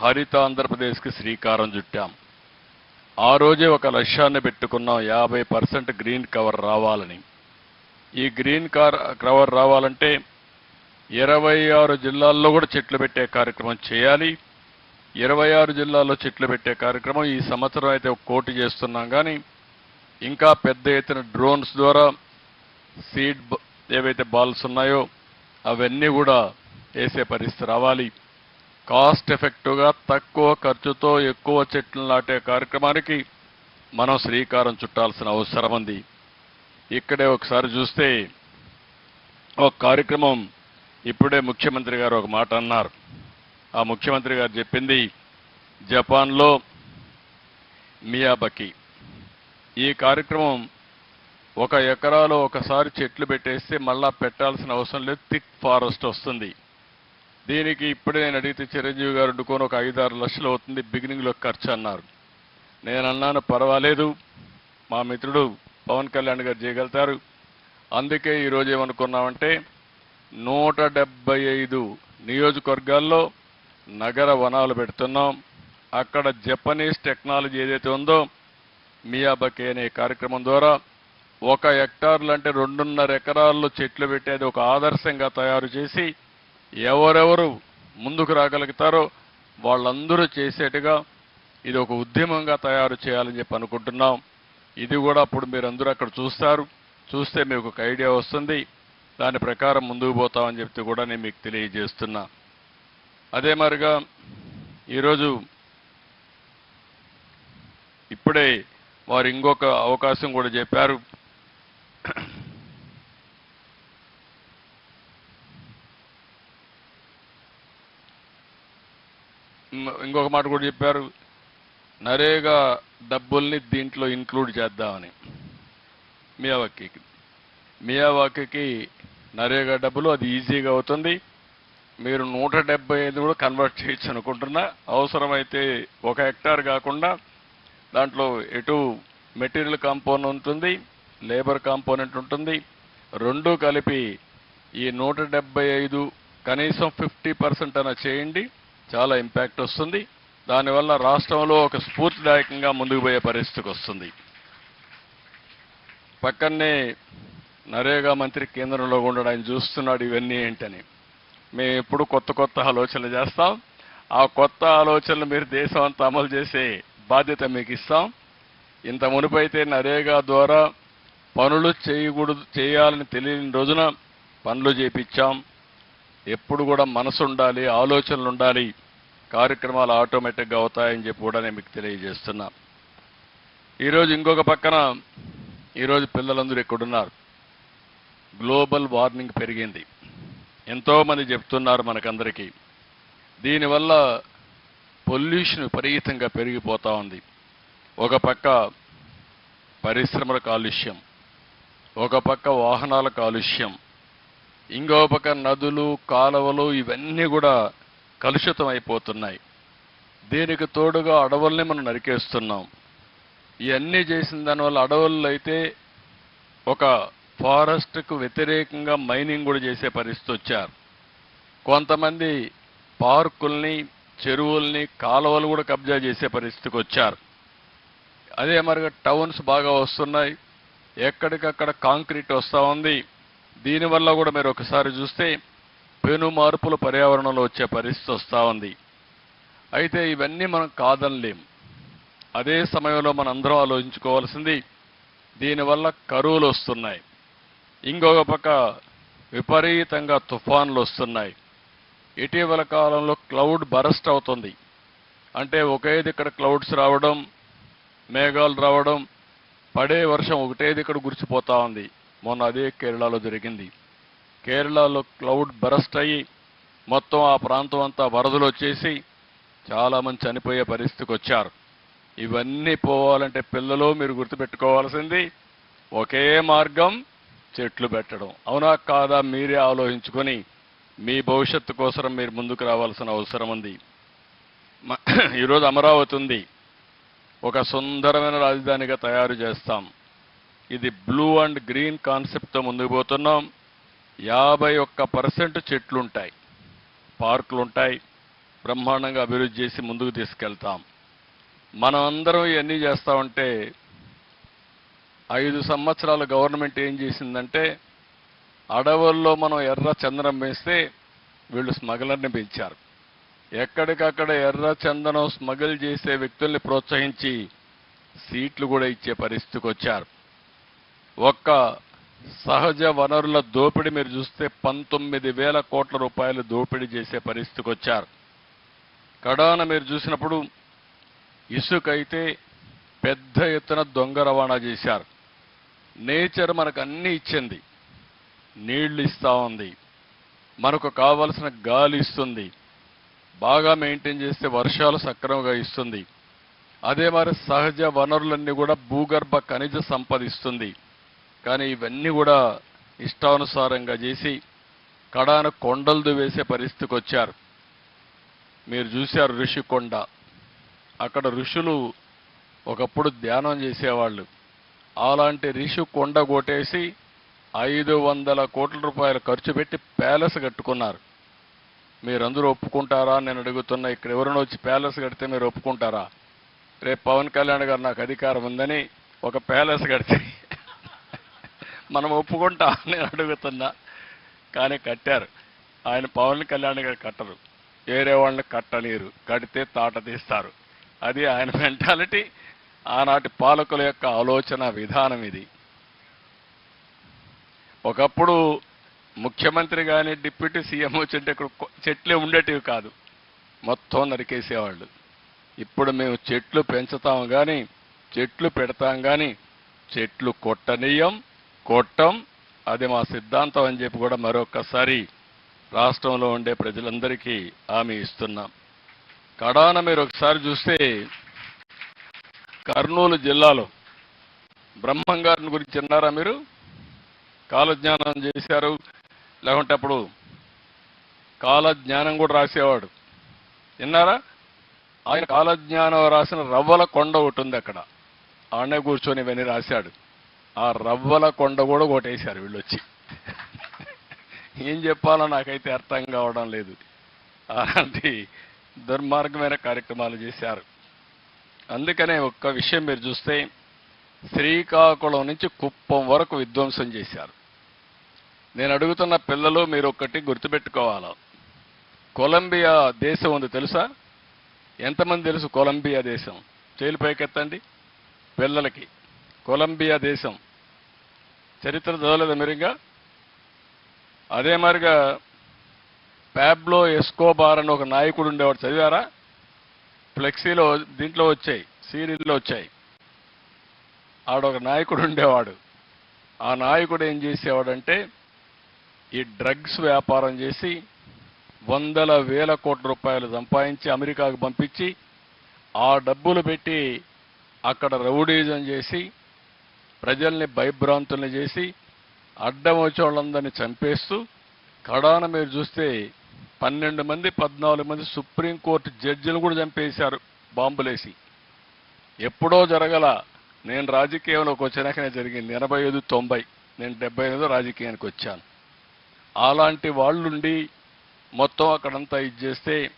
హరిత ఆంధ్రప్రదేశ్కి శ్రీకారం చుట్టాం. ఆ రోజే ఒక లక్ష్యాన్ని పెట్టుకున్నాం యాభై పర్సెంట్ గ్రీన్ కవర్ రావాలని. ఈ గ్రీన్ కార్ కవర్ రావాలంటే ఇరవై ఆరు జిల్లాల్లో కూడా చెట్లు పెట్టే కార్యక్రమం చేయాలి. ఇరవై ఆరు జిల్లాల్లో చెట్లు పెట్టే కార్యక్రమం ఈ సంవత్సరం అయితే ఒక కోటి చేస్తున్నాం కానీ ఇంకా పెద్ద ఎత్తున డ్రోన్స్ ద్వారా సీడ్ ఏవైతే బాల్స్ ఉన్నాయో అవన్నీ కూడా వేసే పరిస్థితి రావాలి. కాస్ట్ ఎఫెక్టివ్గా తక్కువ ఖర్చుతో ఎక్కువ చెట్లు నాటే కార్యక్రమానికి మనం శ్రీకారం చుట్టాల్సిన అవసరం ఉంది. ఇక్కడే ఒకసారి చూస్తే ఒక కార్యక్రమం ఇప్పుడే ముఖ్యమంత్రి గారు ఒక మాట అన్నారు. ఆ ముఖ్యమంత్రి గారు చెప్పింది జపాన్లో మియాబకి ఈ కార్యక్రమం ఒక ఎకరాలో ఒకసారి చెట్లు పెట్టేస్తే మళ్ళా పెట్టాల్సిన అవసరం లేదు థిక్ ఫారెస్ట్ వస్తుంది. దీనికి ఇప్పుడే నేను అడిగితే చిరంజీవి గారు వండుకొని ఒక ఐదారు లక్షలు అవుతుంది బిగినింగ్లో ఖర్చు అన్నారు. నేను అన్నాను పర్వాలేదు మా మిత్రుడు పవన్ కళ్యాణ్ గారు చేయగలుగుతారు. అందుకే ఈరోజు ఏమనుకున్నామంటే నూట డెబ్బై ఐదు నియోజకవర్గాల్లో నగర వనాలు పెడుతున్నాం. అక్కడ జపనీస్ టెక్నాలజీ ఏదైతే ఉందో మియాబకే అనే కార్యక్రమం ద్వారా ఒక హెక్టార్లు అంటే రెండున్నర ఎకరాల్లో చెట్లు పెట్టేది ఒక ఆదర్శంగా తయారు చేసి ఎవరెవరు ముందుకు రాగలుగుతారో వాళ్ళందరూ చేసేట్టుగా ఇది ఒక ఉద్యమంగా తయారు చేయాలని చెప్పి అనుకుంటున్నాం. ఇది కూడా అప్పుడు మీరు అందరూ అక్కడ చూస్తారు. చూస్తే మీకు ఒక ఐడియా వస్తుంది. దాని ప్రకారం ముందుకు పోతామని చెప్తే కూడా నేను మీకు తెలియజేస్తున్నా. అదే మరిగా ఈరోజు ఇప్పుడే వారు ఇంకొక అవకాశం కూడా చెప్పారు. ఇంకొక మాట కూడా చెప్పారు. నరేగా డబ్బుల్ని దీంట్లో ఇంక్లూడ్ చేద్దామని. మియావాకీకి మియావాకీకి నరేగా డబ్బులు అది ఈజీగా అవుతుంది. మీరు నూట డెబ్బై ఐదు కూడా కన్వర్ట్ చేయొచ్చు అనుకుంటున్నా. అవసరమైతే ఒక హెక్టార్ కాకుండా దాంట్లో ఎటు మెటీరియల్ కాంపోనెంట్ ఉంటుంది లేబర్ కాంపోనెంట్ ఉంటుంది. రెండు కలిపి ఈ నూట డెబ్బై ఐదు కనీసం ఫిఫ్టీ పర్సెంట్ అన్న చేయండి. చాలా ఇంపాక్ట్ వస్తుంది. దానివల్ల రాష్ట్రంలో ఒక స్ఫూర్తిదాయకంగా ముందుకు పోయే పరిస్థితికి వస్తుంది. పక్కనే నరేగా మంత్రి కేంద్రంలో ఉండడం ఆయన చూస్తున్నాడు ఇవన్నీ ఏంటని. మేము ఎప్పుడు కొత్త కొత్త ఆలోచనలు చేస్తాం. ఆ కొత్త ఆలోచనలు మీరు దేశం అంతా అమలు చేసే బాధ్యత మీకు ఇస్తాం. ఇంత మునుపైతే నరేగా ద్వారా పనులు చేయకూడదు చేయాలని తెలియని రోజున పనులు చేపించాం. ఎప్పుడు కూడా మనసు ఉండాలి ఆలోచనలు ఉండాలి కార్యక్రమాలు ఆటోమేటిక్గా అవుతాయని చెప్పి కూడా నేను మీకు తెలియజేస్తున్నా. ఈరోజు ఇంకొక పక్కన ఈరోజు పిల్లలందరూ ఇక్కడున్నారు. గ్లోబల్ వార్మింగ్ పెరిగింది. ఎంతోమంది చెప్తున్నారు మనకందరికీ. దీనివల్ల పొల్యూషన్ విపరీతంగా పెరిగిపోతూ ఉంది. ఒక పక్క పరిశ్రమల కాలుష్యం ఒక పక్క వాహనాల కాలుష్యం ఇంకో పక్క నదులు కాలువలు ఇవన్నీ కూడా కలుషితం అయిపోతున్నాయి దీనికి తోడుగా అడవుల్ని మనం నరికేస్తున్నాం. ఇవన్నీ చేసిన దానివల్ల అడవుల్లో అయితే ఒక ఫారెస్ట్కు వ్యతిరేకంగా మైనింగ్ కూడా చేసే పరిస్థితి వచ్చారు. కొంతమంది పార్కుల్ని చెరువుల్ని కాలువలు కూడా కబ్జా చేసే పరిస్థితికి వచ్చారు. అదే మరిగా టౌన్స్ బాగా వస్తున్నాయి. ఎక్కడికక్కడ కాంక్రీట్ వస్తూ ఉంది. దీనివల్ల కూడా మీరు ఒకసారి చూస్తే పెను మార్పులు పర్యావరణంలో వచ్చే పరిస్థితి వస్తూ ఉంది. అయితే ఇవన్నీ మనం కాదనలేం. అదే సమయంలో మనం అందరం ఆలోచించుకోవాల్సింది దీనివల్ల కరువులు వస్తున్నాయి. ఇంకొక పక్క విపరీతంగా తుఫాన్లు వస్తున్నాయి. ఇటీవల కాలంలో క్లౌడ్ బరస్ట్ అవుతుంది. అంటే ఒకే దిక్కడ క్లౌడ్స్ రావడం మేఘాలు రావడం పడే వర్షం ఒకటే దిక్కడ గురిచిపోతా ఉంది. మొన్న అదే కేరళలో జరిగింది. కేరళలో క్లౌడ్ బరస్ట్ అయ్యి మొత్తం ఆ ప్రాంతం అంతా వరదలు వచ్చేసి చాలామంది చనిపోయే పరిస్థితికి వచ్చారు. ఇవన్నీ పోవాలంటే పిల్లలు మీరు గుర్తుపెట్టుకోవాల్సింది ఒకే మార్గం చెట్లు పెట్టడం. అవునా కాదా మీరే ఆలోచించుకొని మీ భవిష్యత్తు కోసం మీరు ముందుకు రావాల్సిన అవసరం ఉంది. ఈరోజు అమరావతి ఉంది. ఒక సుందరమైన రాజధానిగా తయారు చేస్తాం. ఇది బ్లూ అండ్ గ్రీన్ కాన్సెప్ట్తో ముందుకు పోతున్నాం. యాభై ఒక్క పర్సెంట్ చెట్లుంటాయి. పార్కులు ఉంటాయి బ్రహ్మాండంగా అభివృద్ధి చేసి ముందుకు తీసుకెళ్తాం. మనం అందరం ఇవన్నీ చేస్తామంటే ఐదు సంవత్సరాల గవర్నమెంట్ ఏం చేసిందంటే అడవుల్లో మనం ఎర్ర చందనం వేస్తే వీళ్ళు స్మగ్లర్ని పెంచారు. ఎక్కడికక్కడ ఎర్ర చందనం స్మగిల్ చేసే వ్యక్తుల్ని ప్రోత్సహించి సీట్లు కూడా ఇచ్చే పరిస్థితికి వచ్చారు ఒక్క సహజ వనరుల దోపిడీ మీరు చూస్తే పంతొమ్మిది వేల కోట్ల రూపాయలు దోపిడీ చేసే పరిస్థితికి వచ్చారు. కడాన మీరు చూసినప్పుడు ఇసుక అయితే పెద్ద ఎత్తున దొంగ రవాణా చేశారు. నేచర్ మనకు అన్నీ ఇచ్చింది. నీళ్ళు ఇస్తూ ఉంది. మనకు కావలసిన గాలి ఇస్తుంది. బాగా మెయింటైన్ చేస్తే వర్షాలు సక్రమంగా ఇస్తుంది. అదే మరి సహజ వనరులన్నీ కూడా భూగర్భ ఖనిజ సంపద ఇస్తుంది. కానీ ఇవన్నీ కూడా ఇష్టానుసారంగా చేసి కడాన కొండలు వేసే పరిస్థితికి వచ్చారు. మీరు చూశారు ఋషికొండ అక్కడ ఋషులు ఒకప్పుడు ధ్యానం చేసేవాళ్ళు. అలాంటి ఋషి కొండ కొట్టేసి ఐదు వందల కోట్ల రూపాయలు ఖర్చు పెట్టి ప్యాలెస్ కట్టుకున్నారు. మీరందరూ ఒప్పుకుంటారా? నేను అడుగుతున్నా ఇక్కడ ఎవరైనా వచ్చి ప్యాలెస్ కడితే మీరు ఒప్పుకుంటారా? రేపు పవన్ కళ్యాణ్ గారు నాకు అధికారం ఉందని ఒక ప్యాలెస్ కడితే మనం ఒప్పుకుంటా నేను అడుగుతున్నా. కానీ కట్టారు. ఆయన పవన్ కళ్యాణ్ గారు కట్టరు. వేరే వాళ్ళని కట్టనీరు కడితే తాట తీస్తారు. అది ఆయన మెంటాలిటీ. ఆనాటి పాలకుల యొక్క ఆలోచన విధానం ఇది. ఒకప్పుడు ముఖ్యమంత్రి కానీ డిప్యూటీ సీఎం వచ్చింటే ఇక్కడ చెట్లే ఉండేటివి కాదు. మొత్తం నరికేసేవాళ్ళు. ఇప్పుడు మేము చెట్లు పెంచుతాం కానీ చెట్లు పెడతాం కానీ చెట్లు కొట్టనీయం. కొట్టం అది మా సిద్ధాంతం అని చెప్పి కూడా మరొక్కసారి రాష్ట్రంలో ఉండే ప్రజలందరికీ హామీ ఇస్తున్నాం. కడాన మీరు ఒకసారి చూస్తే కర్నూలు జిల్లాలో బ్రహ్మంగారిని గురించి విన్నారా మీరు? కాలజ్ఞానం చేశారు లేకుంటే అప్పుడు కాలజ్ఞానం కూడా రాసేవాడు. విన్నారా? ఆయన కాలజ్ఞానం రాసిన రవ్వల కొండ ఒకటి ఉంది అక్కడ. ఆడనే కూర్చొని ఇవన్నీ రాశాడు. ఆ రవ్వల కొండ కూడా కొట్టేశారు వీళ్ళు వచ్చి ఏం చెప్పాలో నాకైతే అర్థం కావడం లేదు. అలాంటి దుర్మార్గమైన కార్యక్రమాలు చేశారు. అందుకనే ఒక్క విషయం మీరు చూస్తే శ్రీకాకుళం నుంచి కుప్పం వరకు విధ్వంసం చేశారు. నేను అడుగుతున్న పిల్లలు మీరు ఒక్కటి గుర్తుపెట్టుకోవాలా? కొలంబియా దేశం ఉంది తెలుసా? ఎంతమంది తెలుసు కొలంబియా దేశం? చేలు పైకెత్తండి. పిల్లలకి. కొలంబియా దేశం. చరిత్ర చదవలేదు మీరు ఇంకా అదే మరిగా ప్యాబ్లో ఎస్కోబార్ అని ఒక నాయకుడు ఉండేవాడు చదివారా? ఫ్లెక్సీలో దీంట్లో వచ్చాయి సీరియల్లో వచ్చాయి. ఆడొక నాయకుడు ఉండేవాడు. ఆ నాయకుడు ఏం చేసేవాడంటే ఈ డ్రగ్స్ వ్యాపారం చేసి వందల వేల కోట్ల రూపాయలు సంపాదించి అమెరికాకు పంపించి ఆ డబ్బులు పెట్టి అక్కడ రౌడీజం చేసి ప్రజల్ని భయభ్రాంతుల్ని చేసి అడ్డం వచ్చేవాళ్ళందరినీ చంపేస్తూ కడాన మీరు చూస్తే పన్నెండు మంది పద్నాలుగు మంది సుప్రీంకోర్టు జడ్జిలు కూడా చంపేశారు బాంబులేసి. ఎప్పుడో జరగల నేను రాజకీయంలోకి వచ్చినాకనే జరిగింది. ఎనభై ఐదు తొంభై. నేను డెబ్బై ఐదు రాజకీయానికి వచ్చాను. అలాంటి వాళ్ళుండి మొత్తం అక్కడంతా ఇది చేస్తే